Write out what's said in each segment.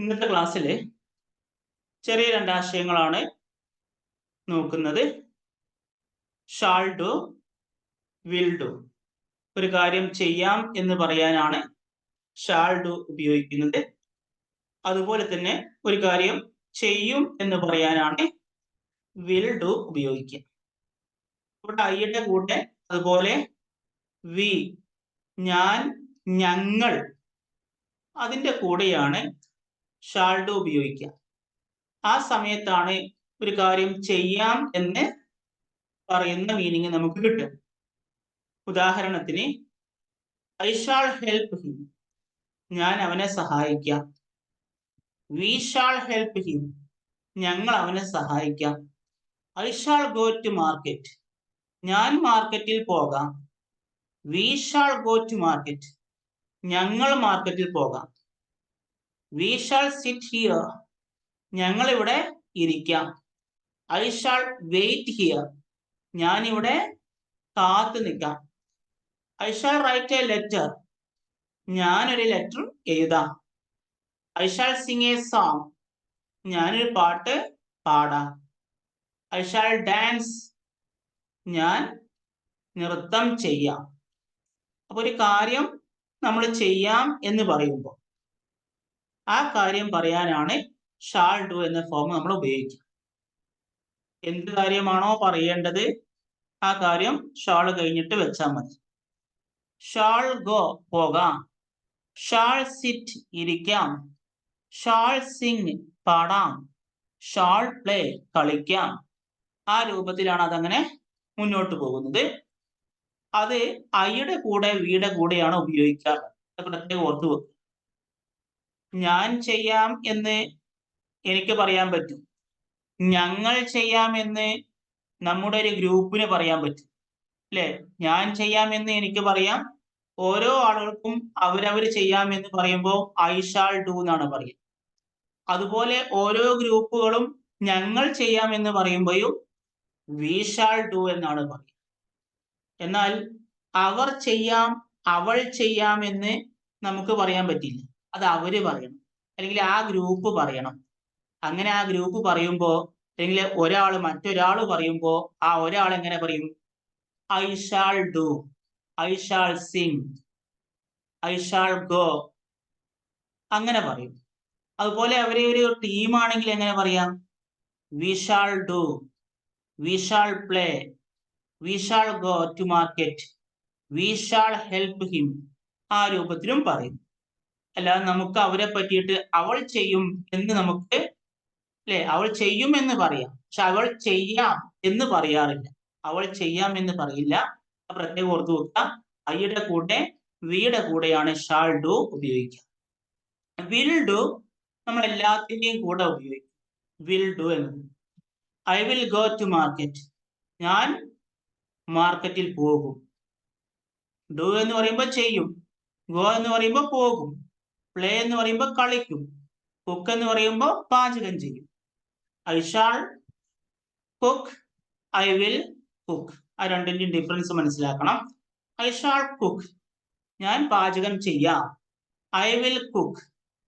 ഇന്നത്തെ ക്ലാസ്സിൽ ചെറിയ രണ്ടാശയങ്ങളാണ് നോക്കുന്നത്. ഷാൾ ഡു വിൽ ഡു ഒരു കാര്യം ചെയ്യാം എന്ന് പറയാനാണ് ഷാൾ ഡു ഉപയോഗിക്കുന്നത്. അതുപോലെ തന്നെ ഒരു കാര്യം ചെയ്യും എന്ന് പറയാനാണ് വിൽ ഡു ഉപയോഗിക്കുക. ഇവിടെ ഐയുടെ കൂടെ അതുപോലെ വി ഞാൻ ഞങ്ങൾ അതിന്റെ കൂടെയാണ് ഷാൾ ഉപയോഗിക്കാം ആ സമയത്താണ് ഒരു കാര്യം ചെയ്യാം എന്ന് പറയുന്ന മീനിങ് നമുക്ക് കിട്ടും ഉദാഹരണത്തിന് ഐ ഷാൾ ഹെൽപ്പ് ഹിം ഞാൻ അവനെ സഹായിക്കാം. വി ഷാൾ ഹെൽപ്പ് ഹിം ഞങ്ങൾ അവനെ സഹായിക്കാം. I shall go to market ഞാൻ മാർക്കറ്റിൽ പോകാം. We shall go to market ഞങ്ങൾ മാർക്കറ്റിൽ പോകാം. വി ഷാൾ സിറ്റ് ഹിയർ ഞങ്ങൾ ഇവിടെ ഇരിക്കാം. ഐ ഷാൾ വെയിറ്റ് ഹിയർ ഞാൻ ഇവിടെ കാത്തു നിൽക്കാം. I shall write a letter ഞാനൊരു ലെറ്റർ എഴുതാം. I shall sing a song ഞാനൊരു പാട്ട് പാടാം. ഐ ഷാൾ ഡാൻസ് ഞാൻ നൃത്തം ചെയ്യാം. അപ്പൊ ഒരു കാര്യം നമ്മൾ ചെയ്യാം എന്ന് പറയുമ്പോൾ ആ കാര്യം പറയാനാണ് ഷാൾ ഡു എന്ന ഫോം നമ്മൾ ഉപയോഗിക്കുക. എന്ത് കാര്യമാണോ പറയേണ്ടത് ആ കാര്യം ഷാൾ കഴിഞ്ഞിട്ട് വെച്ചാൽ മതി. ഷാൾ ഗോ പോകാം. ഷാൾ സിറ്റ് ഇരിക്കാം. ഷാൾ സിംഗ് പാടാം. ഷാൾ പ്ലേ കളിക്കാം. ആ രൂപത്തിലാണ് അതങ്ങനെ മുന്നോട്ട് പോകുന്നത്. അത് ഐയുടെ കൂടെ വീടെ കൂടെയാണ് ഉപയോഗിക്കാറ്. ഓർത്തു വെക്കുക. ഞാൻ ചെയ്യാം എന്ന് എനിക്ക് പറയാൻ പറ്റും. ഞങ്ങൾ ചെയ്യാം എന്ന് നമ്മുടെ ഒരു ഗ്രൂപ്പിന് പറയാൻ പറ്റും. അല്ലെ? ഞാൻ ചെയ്യാം എന്ന് എനിക്ക് പറയാം. ഓരോ ആളുകൾക്കും അവരവർ ചെയ്യാം എന്ന് പറയുമ്പോൾ ഐ ഷാൾ ഡു എന്നാണ് പറയുക. അതുപോലെ ഓരോ ഗ്രൂപ്പുകളും ഞങ്ങൾ ചെയ്യാം എന്ന് പറയുമ്പോഴും വി ഷാൾ ഡു എന്നാണ് പറയുക. എന്നാൽ അവർ ചെയ്യാം അവൾ ചെയ്യാം എന്ന് നമുക്ക് പറയാൻ പറ്റില്ല. അത് അവർ പറയണം. അല്ലെങ്കിൽ ആ ഗ്രൂപ്പ് പറയണം. അങ്ങനെ ആ ഗ്രൂപ്പ് പറയുമ്പോ അല്ലെങ്കിൽ ഒരാൾ മറ്റൊരാൾ പറയുമ്പോ ആ ഒരാൾ എങ്ങനെ പറയും? I shall do I shall sing I shall go അങ്ങനെ പറയും. അതുപോലെ അവരെ ഒരു ടീമാണെങ്കിൽ എങ്ങനെ പറയാം? We shall do we shall play we shall go to market we shall help him ആ രൂപത്തിലും പറയും. അല്ലാതെ നമുക്ക് അവരെ പറ്റിയിട്ട് അവൾ ചെയ്യും എന്ന് നമുക്ക് അല്ലെ? അവൾ ചെയ്യും എന്ന് പറയാം. പക്ഷെ അവൾ ചെയ്യാം എന്ന് പറയാറില്ല. അവൾ ചെയ്യാം എന്ന് പറയില്ല. പ്രത്യേകം ഓർത്തു വെക്കുക. ഐയുടെ കൂടെ വിയുടെ കൂടെയാണ് ഷാൾ ഡു ഉപയോഗിക്കുക. വിൽ ഡു നമ്മൾ എല്ലാത്തിന്റെയും കൂടെ ഉപയോഗിക്കും. വിൽ ഡു എന്ന്. I will go to market ഞാൻ മാർക്കറ്റിൽ പോകും. ഡു എന്ന് പറയുമ്പോൾ ചെയ്യും. ഗോ എന്ന് പറയുമ്പോൾ പോകും. പ്ലേ എന്ന് പറയുമ്പോൾ കളിക്കും. കുക്ക് എന്ന് പറയുമ്പോൾ പാചകം ചെയ്യും. I shall cook I will cook ആ രണ്ടിന്റെയും ഡിഫറൻസ് മനസ്സിലാക്കണം. ഐ ഷാൾ കുക്ക് ഞാൻ പാചകം ചെയ്യാം. ഐ വിൽ കുക്ക്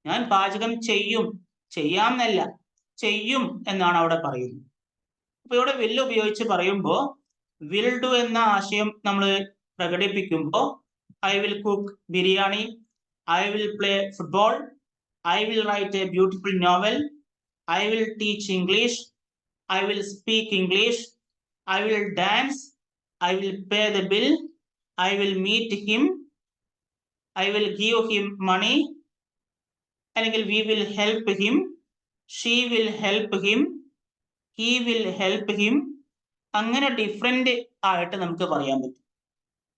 ഞാൻ പാചകം ചെയ്യും. ചെയ്യാം എന്നല്ല ചെയ്യും എന്നാണ് അവിടെ പറയുന്നത്. അപ്പൊ ഇവിടെ വില്ല് ഉപയോഗിച്ച് പറയുമ്പോൾ വിൽ ഡു എന്ന ആശയം നമ്മൾ പ്രകടിപ്പിക്കുമ്പോൾ I will cook biryani I will play football I will write a beautiful novel I will teach English I will speak English I will dance I will pay the bill I will meet him I will give him money അല്ലെങ്കിൽ we will help him she will help him he will help him അങ്ങനെ different ആയിട്ട് നമുക്ക് പറയാൻ പറ്റും.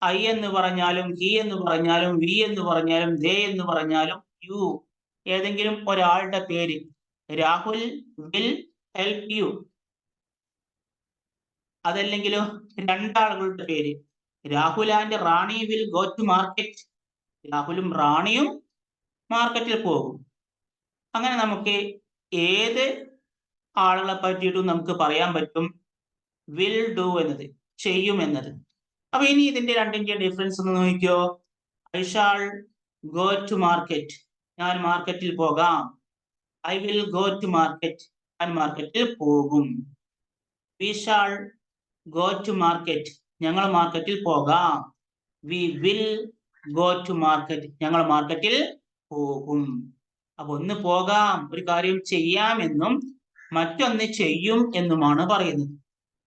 I എന്ന് പറഞ്ഞാലും he എന്ന് പറഞ്ഞാലും വി എന്ന് പറഞ്ഞാലും ദേ എന്ന് പറഞ്ഞാലും യു. ഏതെങ്കിലും ഒരാളുടെ പേര്. Rahul will help you. അതല്ലെങ്കിലോ രണ്ടാളുകളുടെ പേര്. Rahul and Rani will go to market. രാഹുലും റാണിയും മാർക്കറ്റിൽ പോകും. അങ്ങനെ നമുക്ക് ഏത് ആളുകളെ പറ്റിയിട്ടും നമുക്ക് പറയാൻ പറ്റും. വിൽ ഡു എന്നത്. ചെയ്യും എന്നത്. അപ്പൊ ഇനി ഇതിന്റെ രണ്ടിന്റെ ഡിഫറൻസ് ഒന്ന് നോക്കിയോ I shall go to market ഞാൻ മാർക്കറ്റിൽ പോകാം. I will go to market ഞാൻ മാർക്കറ്റിൽ പോകും. We shall go to market ഞങ്ങൾ മാർക്കറ്റിൽ പോകാം. We will go to market ഞങ്ങൾ മാർക്കറ്റിൽ പോകും. അപ്പൊ ഒന്ന് പോകാം. ഒരു കാര്യം ചെയ്യാം എന്നും മറ്റൊന്ന് ചെയ്യും എന്നുമാണ് പറയുന്നത്.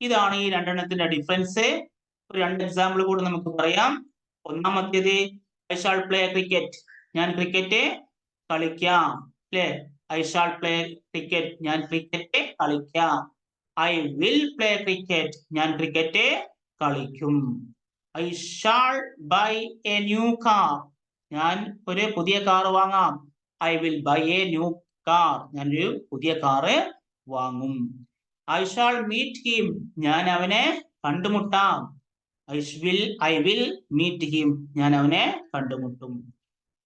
ഇതാണ് ഈ രണ്ടെണ്ണത്തിന്റെ ഡിഫറൻസ് ഒരു രണ്ട് എക്സാമ്പിൾ കൂടെ നമുക്ക് പറയാം. ഒന്നാമത്തേത് ഐ ഷാൾ പ്ലേ ക്രിക്കറ്റ് ഞാൻ ക്രിക്കറ്റ് കളിക്കാം. അല്ലേ? ഐ ഷാൾ പ്ലേ ക്രിക്കറ്റ് ഞാൻ ക്രിക്കറ്റ് കളിക്കാം. ഐ വിൽ പ്ലേ ക്രിക്കറ്റ് ഞാൻ ക്രിക്കറ്റ് കളിക്കും. I shall buy a new car ഞാൻ ഒരു പുതിയ കാർ വാങ്ങാം. I will buy a new car ഞാൻ ഒരു പുതിയ കാറ് വാങ്ങും. ഐ ഷാൾ മീറ്റ് ഹിം ഞാൻ അവനെ കണ്ടുമുട്ടാം. I will I will meet him ഞാൻ അവനെ കണ്ടുമുട്ടും.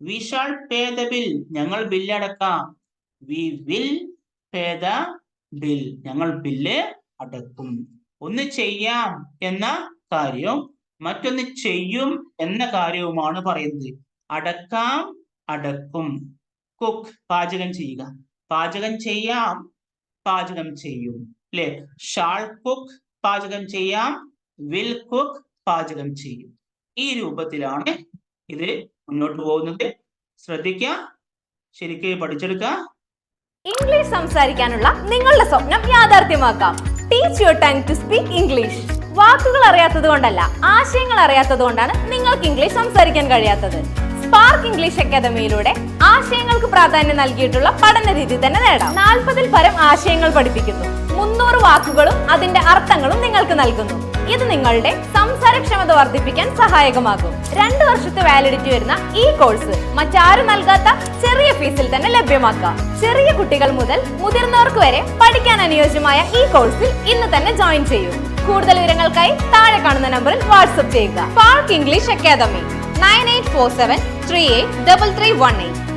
We shall pay the bill ഞങ്ങൾ ബിൽ അടക്കാം. We will pay the bill ഞങ്ങൾ ബില്ല് അടക്കും. ഒന്ന് ചെയ്യാം എന്ന കാര്യം മറ്റൊന്ന് ചെയ്യും എന്ന കാര്യവുമാണ് പറയുന്നത്. അടക്കാം അടക്കും. കുക്ക് പാചകം ചെയ്യുക. പാചകം ചെയ്യാം പാചകം ചെയ്യും. അല്ലെ ഷാൾ കുക്ക് പാചകം ചെയ്യാം. വിൽ കുക്ക് പാചകം ചെയ്യും. ഈ രൂപത്തിലാണ് ഇത് മുന്നോട്ട് പോകുന്നത്. ശ്രദ്ധിക്ക ശരിക്ക് പഠിച്ചെടുക്കുക ഇംഗ്ലീഷ് സംസാരിക്കാനുള്ള നിങ്ങളുടെ സ്വപ്നം യാഥാർത്ഥ്യമാക്കാം. Teach your time to speak English വാക്കുകൾ അറിയാത്തത് കൊണ്ടല്ല ആശയങ്ങൾ അറിയാത്തത് കൊണ്ടാണ് നിങ്ങൾക്ക് ഇംഗ്ലീഷ് സംസാരിക്കാൻ കഴിയാത്തത്. സ്പാർക്ക് ഇംഗ്ലീഷ് അക്കാദമിയിലൂടെ ആശയങ്ങൾക്ക് പ്രാധാന്യം നൽകിയിട്ടുള്ള പഠന രീതി തന്നെ നേടാം. നാൽപ്പതിൽ പരം ആശയങ്ങൾ പഠിപ്പിക്കുന്നു. മുന്നൂറ് വാക്കുകളും അതിന്റെ അർത്ഥങ്ങളും നിങ്ങൾക്ക് നൽകുന്നു. ഇത് നിങ്ങളുടെ സംസാരക്ഷമത വർദ്ധിപ്പിക്കാൻ സഹായകമാകും. രണ്ടു വർഷത്തെ വാലിഡിറ്റി വരുന്ന ഈ കോഴ്സ് മറ്റാരും നൽകാത്ത ചെറിയ ഫീസിൽ തന്നെ ലഭ്യമാക്കാം. ചെറിയ കുട്ടികൾ മുതൽ മുതിർന്നവർക്ക് വരെ പഠിക്കാൻ അനുയോജ്യമായ ഈ കോഴ്സിൽ ഇന്ന് തന്നെ ജോയിൻ ചെയ്യൂ. കൂടുതൽ വിവരങ്ങൾക്കായി താഴെ കാണുന്ന നമ്പറിൽ വാട്സ്ആപ്പ് ചെയ്യുക. Park English Academy nine eight four seven three eight double three one eight